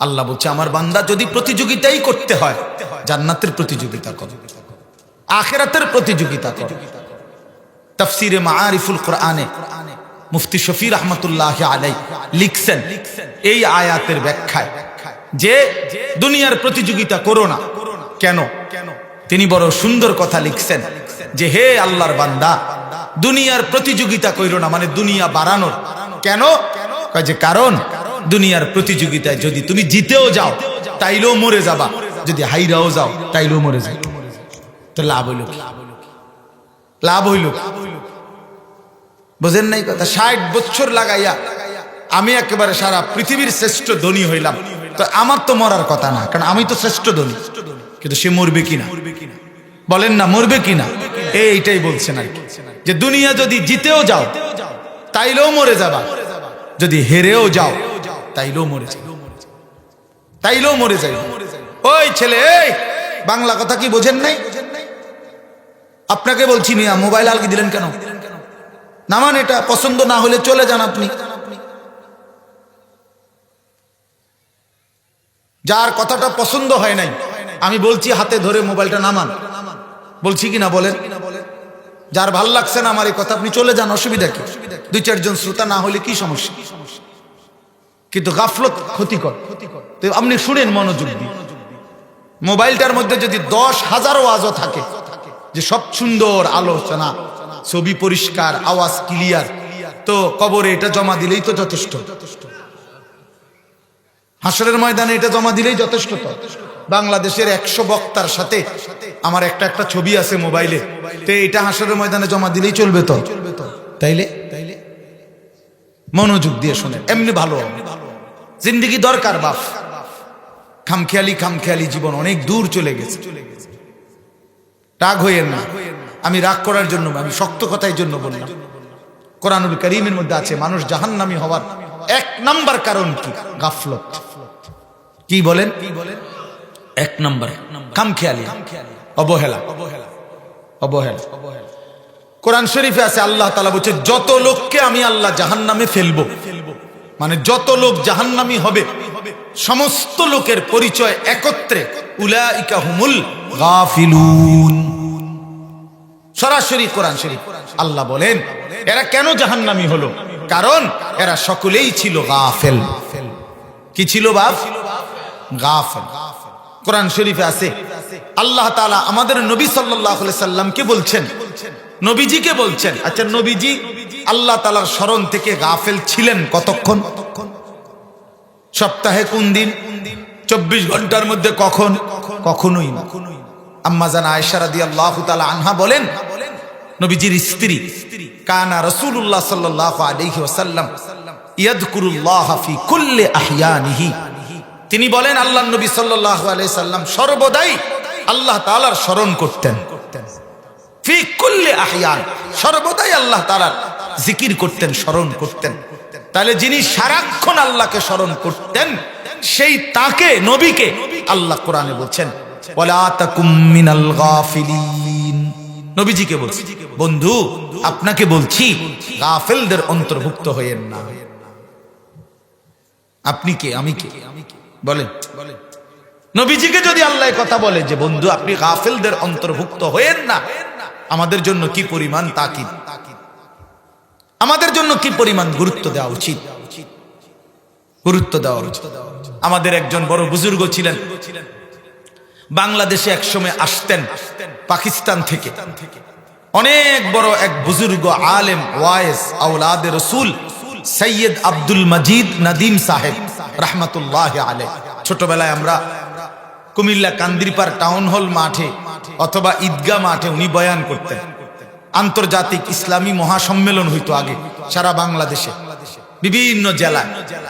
আল্লাহ বলছে, আমার বান্দা যদি প্রতিযোগিতাই করতে হয়, জান্নাতের প্রতিযোগিতা করো, আখেরাতের প্রতিযোগিতা করো। তফসিরে কোরআনে মুফতি আলাই লিখছেন এই আয়াতের ব্যাখ্যায় যে দুনিয়ার প্রতিযোগিতা করো না। কেন? তিনি বড় সুন্দর কথা লিখছেন যে, হে আল্লাহর বান্দা, দুনিয়ার প্রতিযোগিতা কইরো না মানে দুনিয়া বাড়ানোর কেন? যে, কারণ দুনিয়ার প্রতিযোগিতায় যদি তুমি জিতেও যাও, তাইলেও মরে যাবা। যদি হাইরাও যাও, তাইলেও মরে যাই তো লাভ হইল লাভ হইল বোঝেন নাই কথা? ষাট বছর লাগাইয়া আমি একেবারে সারা পৃথিবীর শ্রেষ্ঠ ধনী হইলাম। তো আমার তো মরার কথা না, কারণ আমি তো শ্রেষ্ঠ ধনী। কিন্তু সে মরবে কিনা? বলেন না, মরবে কিনা? এই এইটাই বলছেন আর যে দুনিয়া যদি জিতেও যাও তাইলেও মরে যাবা। যদি হেরেও যাও, তাইলেও মরে যাবে। তাইলেও মরে যাবে ওই ছেলে বাংলা কথা কি বোঝেন নাই? আপনাকে বলছি মিয়া, মোবাইল আলগি দিলেন কেন? নামান এটা পছন্দ না হলে চলে যান আপনি। যার কথাটা পছন্দ হয় নাই, আমি বলছি হাতে ধরে মোবাইলটা নামান। বলছি কি না বলেন? যার ভালো লাগছে না আমার এই কথা, আপনি চলে যান, অসুবিধা কি? দুই চারজন শ্রোতা না হলে কি সমস্যা? কিন্তু গাফলত ক্ষতিকর। তো আপনি শুনেন মনোযোগ দিয়ে। মোবাইলটার মধ্যে যদি দশ হাজারও আজও থাকে, যে সব সুন্দর আলোচনা, ছবি পরিষ্কার, আওয়াজ ক্লিয়ার, তো কবরে এটা জমা দিলেই তো যথেষ্ট। হাসরের ময়দানে এটা জমা দিলেই যথেষ্ট তো। বাংলাদেশের একশো বক্তার সাথে আমার একটা একটা ছবি আছে মোবাইলে। তো এটা হাসরের ময়দানে জমা দিলেই চলবে তো? তাইলে? তাইলে মনোযোগ দিয়ে শোনে এমনি ভালো। জিন্দিগি দরকার, বাপ। খামখেয়ালি খামখেয়ালি জীবন অনেক দূর চলে গেছে। রাগ হইয়েন না। আমি রাগ করার জন্য, আমি শক্ত কথার জন্য বললাম। কোরআনুল করিমের মধ্যে আছে, মানুষ জাহান্নামী হওয়ার এক নাম্বার কারণ কি? গাফলত। কি বলেন কি বলেন? এক নাম্বার। খামখেয়ালি অবহেলা। অবহেলা। কোরআন শরীফে আছে, আল্লাহ তালা বলছে, যত লোককে আমি আল্লাহ জাহান্নামে ফেলব মানে যত লোক জাহান্নামী হবে, সমস্ত লোকের পরিচয় একত্রে সরাসরি কোরআন শরীফ। আল্লাহ বলেন, এরা কেন জাহান্নামী হলো? কারণ এরা সকলেই ছিল গাফেল। কি ছিল বাপ? গাফেল। কোরআন শরীফে আছে। আল্লাহ তাআলা আমাদের নবী আলাইহি সাল্লামকে বলছেন? নবীজিকে বলছেন? আচ্ছা নবীজি আল্লাহ তাআলার স্মরণ থেকে গাফেল ছিলেন কতক্ষণ? সপ্তাহে কোন দিন? চব্বিশ ঘণ্টার মধ্যে কখন? কখনোই না। আম্মা জান আয়েশা রাদিয়াল্লাহু তাআলা আনহা বলেন, নবীজির স্ত্রী কানা রাসূলুল্লাহ সাল্লাল্লাহু আলাইহি ওয়াসাল্লাম ইয়াদকুরুল্লাহ ফি কুল্লি আহইয়ানিহি। তিনি বলেন, আল্লাহ নবী আলাইহি সাল্লাম সর্বদাই আল্লাহ তাআলার স্মরণ করতেন। স্মরণ তাহলে যিনি সারাক্ষণ আল্লাহকে স্মরণ করতেন, সেই তাকে, নবীকে আল্লাহ কোরআনে বলছেন নবীজিকে বন্ধু, আপনাকে বলছি, গাফেলদের অন্তর্ভুক্ত হয়েন না। আপনি কে? আমি কে? বলেন। নবীজিকে যদি আল্লাহ কথা বলে যে, বন্ধু, আপনি গাফেলদের অন্তর্ভুক্ত হয়েন না, আমাদের জন্য কি পরিমাণ তাকিদ? আমাদের জন্য কি পরিমাণ গুরুত্ব দেওয়া উচিত? গুরুত্ব দেওয়া উচিত। আমাদের একজন বড় বুজুর্গ ছিলেন। বাংলাদেশে একসময় আসতেন পাকিস্তান থেকে। অনেক বড় এক বুজুর্গ আলেম ওয়াইস আউলাদ রসুল, সৈয়দ আব্দুল মজিদ নাদিম সাহেব। রহমতুল্লাহ আলে ছোটবেলায় আমরা কুমিল্লা কান্দিরপার টাউন হল মাঠে অথবা ঈদগা মাঠে উনি বয়ান করতেন। আন্তর্জাতিক ইসলামী মহাসম্মেলন হইতো আগে সারা বাংলাদেশে। বিভিন্ন জেলায়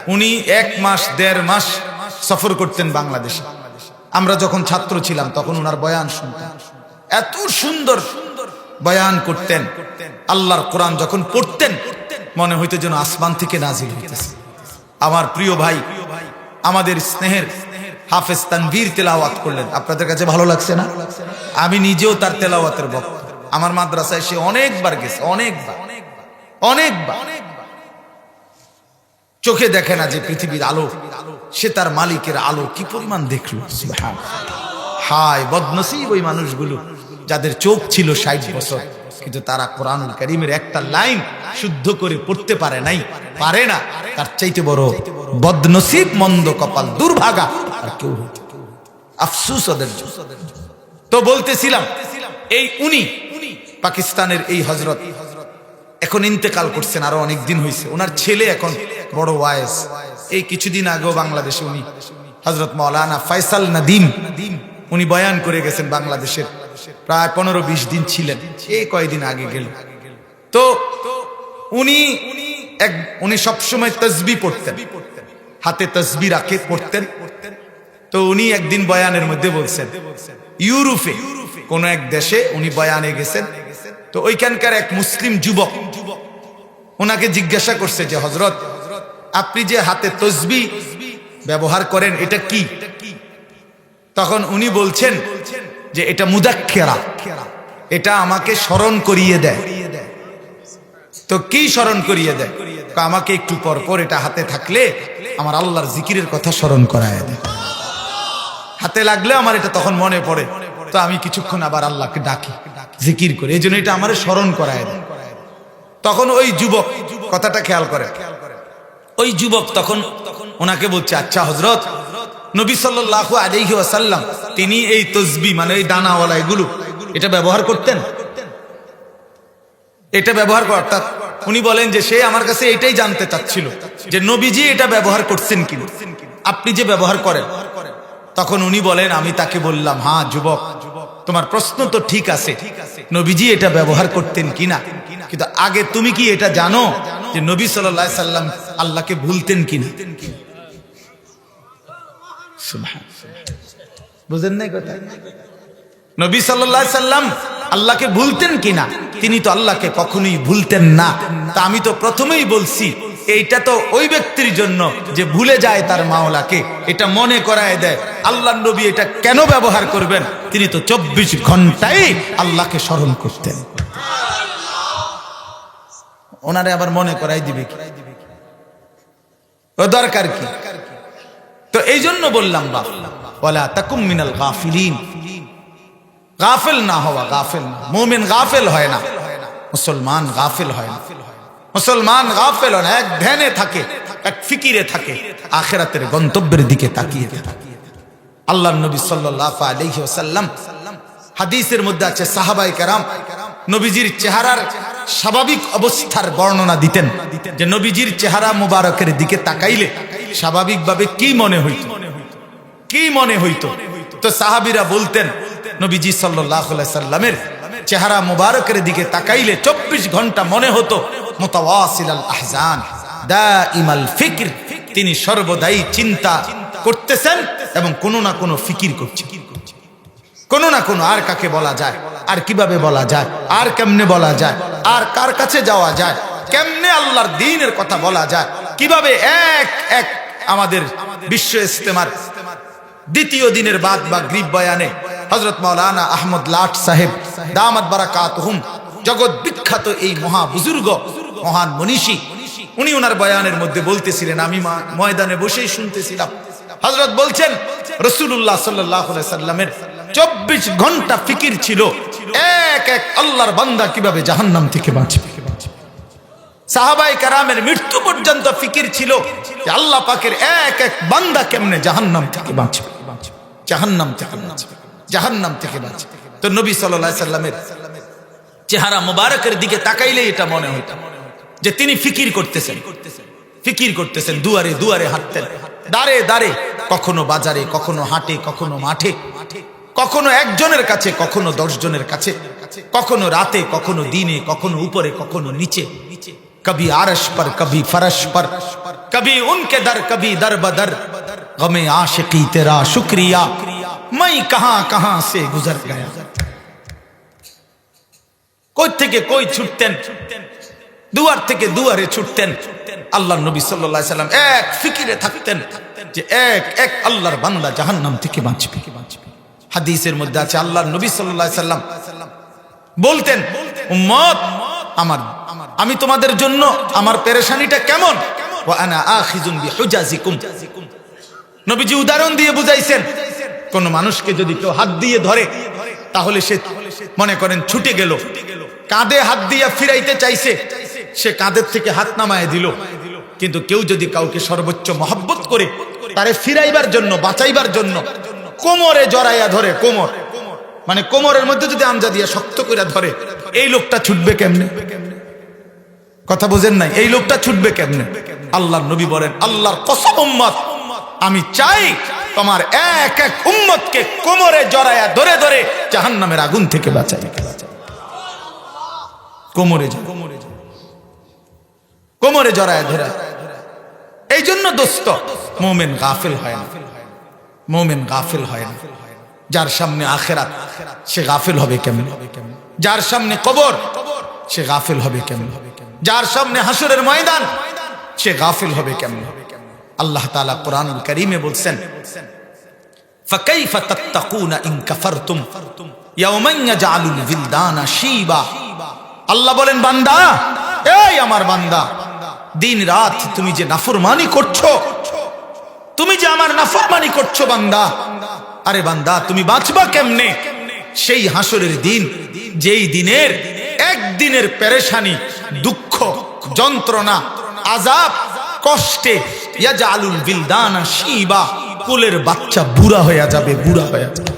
উনি এক মাস, দেড় মাস সফর করতেন বাংলাদেশে। আমরা যখন ছাত্র ছিলাম তখন ওনার বয়ান শুনতাম। এত সুন্দর বয়ান করতেন। আল্লাহর কোরআন যখন পড়তেন, মনে হইতো যেন আসমান থেকে নাজিল হইতেছে। আমার প্রিয় ভাই, আমাদের স্নেহের হাফেজ তানভীর তেলাওয়াত করলেন। আপনাদের কাছে ভালো লাগছে না? আমি নিজেও তার তেলাওয়াতের ভক্ত। আমার মাদ্রাসায় সে অনেকবার গেছে, অনেকবার অনেকবার। চোখে দেখে না যে পৃথিবীর আলো, সে তার মালিকের আলো কি পরিমাণ দেখল। হায় বদনসিব ওই মানুষগুলো, যাদের চোখ ছিল ষাট বছর। কিন্তু তারা কোরআনুল করিমের একটা লাইন শুদ্ধ করে পড়তে পারে নাই। পারে না। তার চাইতে বড় বদনসিব মন্দ কপাল দুর্ভাগা আর কেউ আফসুস ওদের। তো বলতেছিলাম, এই উনি পাকিস্তানের এই হজরত এখন ইন্তেকাল করছেন, আরও অনেক দিন হয়েছে ওনার ছেলে এখন বড় ওয়াইস। এই কিছুদিন আগেও বাংলাদেশে উনি হজরত মৌলানা ফয়সাল নাদিম, উনি বয়ান করে গেছেন বাংলাদেশের প্রায় পনেরো বিশ দিন ছিলেন। এই কয়েকদিন আগে গেল। তো উনি এক, উনি সবসময় তসবি পড়তেন। হাতে তসবি রাখে, পড়তেন। তো উনি একদিন বয়ানের মধ্যে বলছেন, ইউরোপে কোন এক দেশে উনি বয়ানে গেছেন। তো ওইখানকার এক মুসলিম যুবক ওনাকে জিজ্ঞাসা করছে যে হজরত আপনি যে হাতে তসবি ব্যবহার করেন, এটা কি? তখন উনি বলছেন যে এটা মুদাক্ষেরা এটা আমাকে স্মরণ করিয়ে দেয়। তো কি স্মরণ করিয়ে দেয়? আমাকে একটু পর পর এটা হাতে থাকলে আমার আল্লাহর জিকিরের কথা স্মরণ করায় দেয়। হাতে লাগলে আমার এটা তখন মনে পড়ে। তো আমি কিছুক্ষণ আবার আল্লাহকে ডাকি, জিকির করি। এই জন্য এটা আমার স্মরণ করায় দেয়। তখন ওই যুবক, কথাটা খেয়াল করে। ওই যুবক তখন ওনাকে বলছে আচ্ছা হজরত নবী সাল্লাল্লাহু আলাইহি ওয়াসাল্লাম, তিনি এই তসবি মানে এই দানাওয়ালা এগুলো, এটা ব্যবহার করতেন? এটা ব্যবহার কর, অর্থাৎ উনি বলেন যে সে আমার কাছে এটাই জানতে চাচ্ছিল, যে নবীজি এটা ব্যবহার করছেন কিনা, আপনি যে ব্যবহার করেন। তখন উনি বলেন, আমি তাকে বললাম হ্যাঁ যুবক, তোমার প্রশ্ন তো ঠিক আছে, নবীজি এটা ব্যবহার করতেন কিনা? কিন্তু আগে তুমি কি এটা জানো যে নবী সাল্লাম আল্লাহকে ভুলতেন কিনা। বুঝেন নাই কথা? নবী সাল্লাহ সাল্লাম আল্লাহকে ভুলতেন কিনা? তিনি তো আল্লাহকে কখনোই ভুলতেন না। তা আমি তো প্রথমেই বলছি এইটা তো ওই ব্যক্তির জন্য যে ভুলে যায় তার মাওলাকে। এটা মনে করায় দেয় আল্লাহ নবী এটা কেন ব্যবহার করবেন? তিনি তো চব্বিশ ঘন্টায় আল্লাহকে স্মরণ করতেন। ওনারে আবার মনে করাই দিবে কি? ও দরকার কি? তো এই জন্য বললাম ওলা তাকুম মিনাল গাফিলিন। গাফেল না হওয়া, গাফেল মোমেন গাফেল হয় না। মুসলমান গাফেল হয় না। মুসলমান গাফেল হয় না। এক ধ্যানে থাকে, এক ফিকিরে থাকে, আখেরাতের গন্তব্যের দিকে তাকিয়ে আল্লাহ নবী সাল্লাল্লাহু আলাইহি ওয়াসাল্লাম হাদিসের মধ্যে আছে সাহাবাই কেরাম নবীজির চেহারার স্বাভাবিক অবস্থার বর্ণনা দিতেন যে নবীজির চেহারা মুবারকের দিকে তাকাইলে স্বাভাবিকভাবে কি মনে হইত? কি মনে হইতো? তো সাহাবিরা বলতেন, নবীজি সাল্লাহ সাল্লামের চেহারা মুবারকের দিকে তাকাইলে চব্বিশ ঘণ্টা মনে হতো আহজান তিনি সর্বদাই চিন্তা করতেছেন এবং কোনো না কোনো ফিকির করছে কোনো না কোনো আর কাকে বলা যায়, আর কীভাবে বলা যায়, আর কেমনে বলা যায়, আর কার কাছে যাওয়া যায়, কেমনে আল্লাহর দিনের কথা বলা যায়, কীভাবে এক এক আমাদের বিশ্ব ইস্তেমার দ্বিতীয় দিনের বাদ বা গ্রীব বয়ানে হজরত মৌলানা আহমদ লাট সাহেব, দামাত বারাকাত হুম জগৎ বিখ্যাত এই মহা বুজুর্গ, মহান মনীষী, উনি ওনার বয়ানের মধ্যে বলতেছিলেন, আমি ময়দানে বসেই শুনতেছিলাম। হজরত বলছেন রসুল্লাহ সাল্লাহ সাল্লামের চব্বিশ ঘণ্টা ফিকির ছিল, এক এক আল্লাহর বান্দা কীভাবে জাহান্নাম থেকে বাঁচবে? সাহাবাই কারামের মৃত্যু পর্যন্ত ফিকির ছিল আল্লাহ পাকের এক এক বান্দা কেমনে জাহান্নাম থেকে বাঁচবে? জাহান্নাম থেকে বাঁচবে। জাহান্নাম থেকে বাঁচবে। তো নবী সাল্লাহ সাল্লামের চেহারা মোবারকের দিকে তাকাইলে এটা মনে হইতো যে তিনি ফিকির করতেছেন। ফিকির করতেছেন, দুয়ারে দুয়ারে হাঁটতেন। দাঁড়ে দাঁড়ে কখনো বাজারে, কখনো হাটে, কখনো মাঠে। কখনো একজনের কাছে, কখনো দশজনের কাছে। কখনো রাতে, কখনো দিনে, কখনো উপরে, কখনো নিচে নিচে। کبھی عرش پر کبھی فرش پر کبھی ان کے در کبھی در بدر غم عاشقی تیرا شکریہ میں کہاں کہاں سے گزر گیا کوئی تھے کوئی چھٹتن দুয়ার থেকে দুয়ারে ছুটতেন আল্লাহ নবী সাল্লাহ সাল্লাম এক ফিকিরে থাকতেন যে এক এক আল্লাহর বান্দা জাহান্নাম থেকে বাঁচবে হাদিসের মধ্যে আছে আল্লাহ নবী সাল্লাহ সাল্লাম বলতেন মত আমার, আমি তোমাদের জন্য আমার পেরেশানিটা কেমন? নবীজি উদাহরণ দিয়ে বুঝাইছেন, কোন মানুষকে যদি কেউ হাত দিয়ে ধরে, তাহলে সে মনে করেন ছুটে গেল। কাঁধে হাত দিয়ে ফিরাইতে চাইছে, সে কাঁধের থেকে হাত নামায় দিল। কিন্তু কেউ যদি কাউকে সর্বোচ্চ মহব্বত করে, তারে ফিরাইবার জন্য, বাঁচাইবার জন্য, কোমরে জড়াইয়া ধরে, কোমর। মানে কোমরের মধ্যে যদি আমজা দিয়া শক্ত করে ধরে এই লোকটা ছুটবে কেমনে? কথা বোঝেন নাই, এই লোকটা ছুটবে কেমনে? আল্লাহর নবী বলেন, আল্লাহর কসম আমি চাই তোমার এক এক উম্মতকে কোমরে জড়ায়া ধরে ধরে জাহান্নামের আগুন থেকে বাঁচাই। কোমরে যা- কোমরে জড়ায় ধরা। এই জন্য দোস্ত, মোমেন গাফিল হয় না। মোমেন গাফিল হয় না। যার সামনে আখেরাত, সে গাফিল হবে কেমন হবে কেমন? যার সামনে কবর সে গাফিল হবে কেমন যার সামনে হাসুরের ময়দান সে গাফিল হবে কেমন আল্লাহ তাআলা কোরআনুল কারীমে বলছেন فكيف تتقون إن كفرتم يوما يجعل الولدان شيبا আল্লাহ বলেন বান্দা এই আমার বান্দা দিন রাত তুমি যে নাফরমানি করছো তুমি যে আমার নাফরমানি করছো বান্দা আরে বান্দা তুমি বাঁচবা কেমনে সেই হাসরের দিন যেই দিনের একদিনের পেরেশানি, দুঃখ, যন্ত্রণা, আজাব, কষ্টে ইয়াজা আলুল বিলদানা শিবা, কোলের বাচ্চা বুড়া হয়ে যাবে, বুড়া হয়ে যাবে।